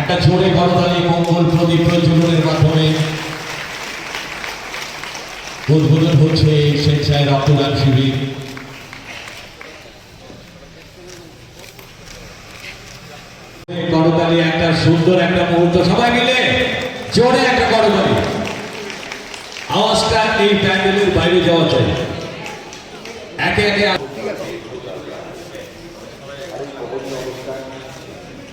একটা জোরে করতালি মঙ্গল প্রদীপ প্রজ্বলনের মাধ্যমে উদ্বোধন হচ্ছে স্বেচ্ছায় রক্তদান শিবির। করতালি একটা সুন্দর একটা মুহূর্ত, সবাই মিলে জোরে একটা করতালি। আওয়াজটা এই প্যান্ডেলের বাইরে যাওয়া চাই একে একে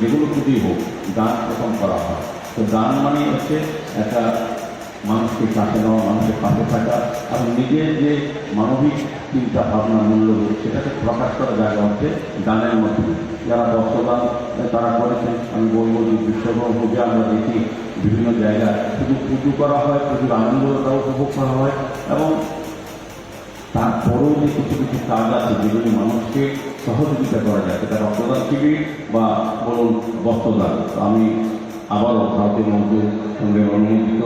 যেগুলো খুবই হোক গান প্রথম করা হয়। তো গান মানে হচ্ছে একটা মানুষকে কাছে নেওয়া, মানুষের পাশে থাকা এবং নিজের যে মানবিক চিন্তা ভাবনা মূল্যবোধ সেটাকে প্রকাশ করা জায়গা হচ্ছে গানের মাধ্যমে। যারা রক্তদান তারা করেছেন। আমি বলব যে বিশ্বকর্মা পূজা আমরা দেখি বিভিন্ন জায়গায়, শুধু পুজো করা হয় প্রচুর আনন্দটা উপভোগ করা হয় এবং তারপরেও যে কিছু কিছু কাজ আছে যেগুলি মানুষকে সহযোগিতা করা যায়, সেটা রক্তদান শিবির বা বলুন বস্ত্রদান। আমি আবারও ভারতীয় মজদুর সঙ্গে অনুমোদিত।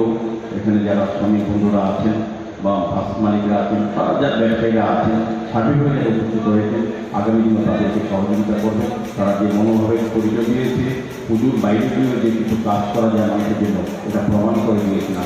এখানে যারা শ্রমিক বন্ধুরা আছেন বা বাস মালিকরা আছেন, তারা যা ব্যবসায়ীরা আছেন, সার্বিকভাবে যারা উপস্থিত হয়েছেন। আগামী দিনে তাদেরকে সহযোগিতা করবে। তারা যে মনোভাবের পরিচয় দিয়েছে পুজোর বাইরে গিয়েও যে কিছু কাজ করা যায় মানুষের জন্য, এটা প্রমাণ করে দিয়েছে না